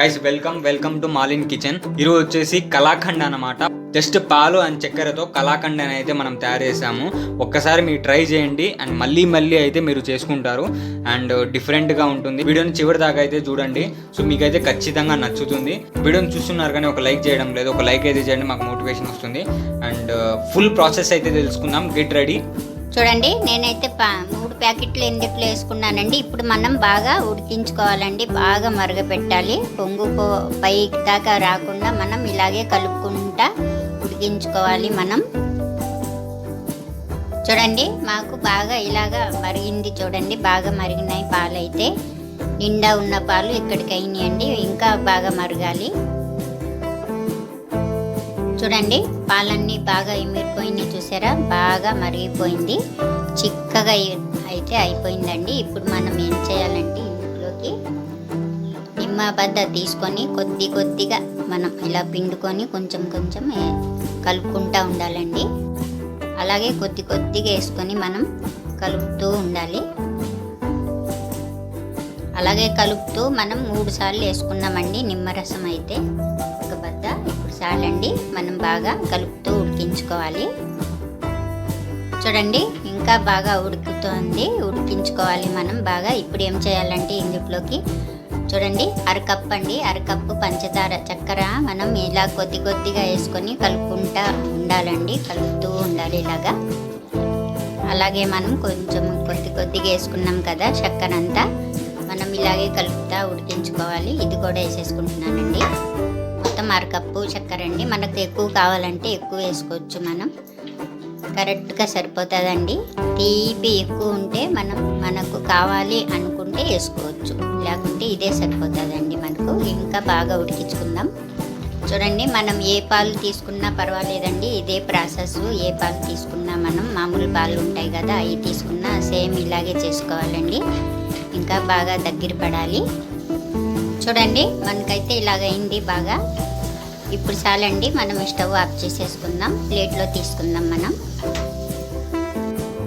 Guys welcome welcome to మాలిన్ kitchen ఈరోజు వచ్చేసి కలాఖండ్ అన్నమాట. జస్ట్ పాలు అండ్ చక్కెరతో కలాఖండ్ అని అయితే మనం తయారు చేసాము. ఒక్కసారి మీరు ట్రై చేయండి అండ్ మళ్ళీ మళ్ళీ అయితే మీరు చేసుకుంటారు. అండ్ డిఫరెంట్గా ఉంటుంది. వీడియోని చివరి దాకా అయితే చూడండి. సో మీకైతే ఖచ్చితంగా నచ్చుతుంది. వీడియోని చూస్తున్నారు కానీ ఒక లైక్ చేయడం లేదు. ఒక లైక్ అయితే చేయండి మాకు మోటివేషన్ వస్తుంది. అండ్ ఫుల్ ప్రాసెస్ అయితే తెలుసుకుందాం. గెట్ రెడీ చూడండి నేనైతే ప్యాకెట్లు ఎందుట్లో వేసుకున్నానండి? ఇప్పుడు మనం బాగా ఉడికించుకోవాలండి. బాగా మరగపెట్టాలి. పొంగు పో- పై దాకా రాకుండా మనం ఇలాగే కలుపుకుంటా ఉడికించుకోవాలి మనం. చూడండి మాకు బాగా ఇలాగా మరిగింది చూడండి. బాగా మరిగినాయి పాలు అయితే నిండా ఉన్న పాలు ఇక్కడికి అయినాయండి ఇంకా బాగా మరగాలి. చూడండి పాలన్నీ బాగా ఇమిరిపోయినాయి చూసారా? బాగా మరిగిపోయింది. చిక్కగా అయితే అయిపోయిందండి. ఇప్పుడు మనం ఏం చేయాలంటే ఇంట్లోకి నిమ్మ బద్ద తీసుకొని కొద్ది కొద్దిగా మనం ఇలా పిండుకొని కొంచెం కొంచెం కలుపుకుంటూ ఉండాలండి. అలాగే కొద్ది కొద్దిగా వేసుకొని మనం కలుపుతూ ఉండాలి. అలాగే కలుపుతూ మనం మూడు సార్లు వేసుకున్నామండి నిమ్మరసం అయితే. ఒక బద్ద ఇప్పుడు చాలండి మనం బాగా కలుపుతూ ఉడికించుకోవాలి. చూడండి ఇంకా బాగా ఉడుకుతోంది. ఉడికించుకోవాలి మనం బాగా. ఇప్పుడు ఏం చేయాలంటే ఇందులోకి చూడండి అరకప్పు అండి అరకప్పు పంచదార చక్కెర మనం ఇలా కొద్ది కొద్దిగా వేసుకొని కలుపుకుంటా ఉండాలండి. కలుపుతూ ఉండాలి ఇలాగా. అలాగే మనం కొంచెం కొద్ది కొద్దిగా వేసుకున్నాం కదా చక్కెర అంతా మనం ఇలాగే కలుపుతా ఉడికించుకోవాలి. ఇది కూడా వేసేసుకుంటున్నానండి. మొత్తం అరకప్పు చక్కెర అండి. మనకు ఎక్కువ కావాలంటే ఎక్కువ వేసుకోవచ్చు మనం. కరెక్ట్గా సరిపోతుందండి. తీపి ఎక్కువ ఉంటే మనం మనకు కావాలి అనుకుంటే వేసుకోవచ్చు. లేకుంటే ఇదే సరిపోతుందండి మనకు. ఇంకా బాగా ఉడికించుకుందాం. చూడండి మనం ఏ పాలు తీసుకున్నా పర్వాలేదండి. ఇదే ప్రాసెస్. ఏ పాలు తీసుకున్నా మనం మామూలు పాలు ఉంటాయి కదా అవి తీసుకున్నా సేమ్ ఇలాగే చేసుకోవాలండి. ఇంకా బాగా దగ్గర పడాలి. చూడండి మనకైతే ఇలాగైంది బాగా. ఇప్పుడు చాలండి మనం స్టవ్ ఆఫ్ చేసేసుకుందాం ప్లేట్లో తీసుకుందాం మనం.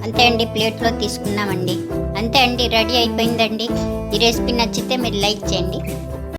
అంతే అండి ప్లేట్లో తీసుకున్నామండి. అంతే అండి రెడీ అయిపోయిందండి. ఈ రెసిపీ నచ్చితే మీరు లైక్ చేయండి.